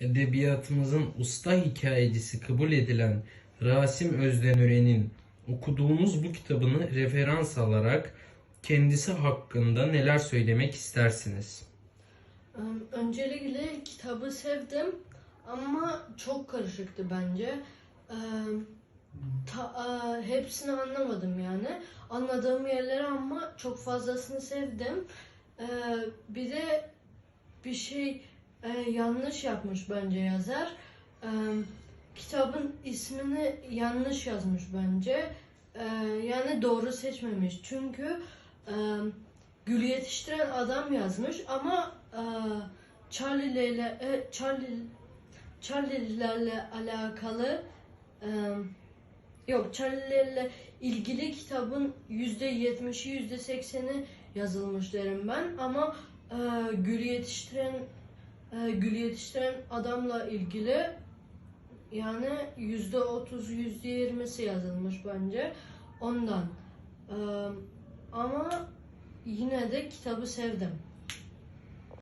edebiyatımızın usta hikayecisi kabul edilen Rasim Özdenören'in okuduğumuz bu kitabını referans alarak kendisi hakkında neler söylemek istersiniz? Em, Öncelikle kitabı sevdim ama çok karışıktı bence. Em, ta- e, hepsini anlamadım yani. Anladığım yerleri ama çok fazlasını sevdim. E, bir de bir şey e, yanlış yapmış bence yazar. E, kitabın ismini yanlış yazmış bence. E, yani doğru seçmemiş. Çünkü e, gül yetiştiren adam yazmış ama e, Charlie'lerle e, Charlie Charlie'lerle alakalı e, yok Charlie'lerle ilgili kitabın yüzde yetmişi yüzde sekseni yazılmış derim ben ama e, gül yetiştiren e, gül yetiştiren adamla ilgili yani yüzde otuz yüzde yirmisi yazılmış bence ondan E, ama yine de kitabı sevdim.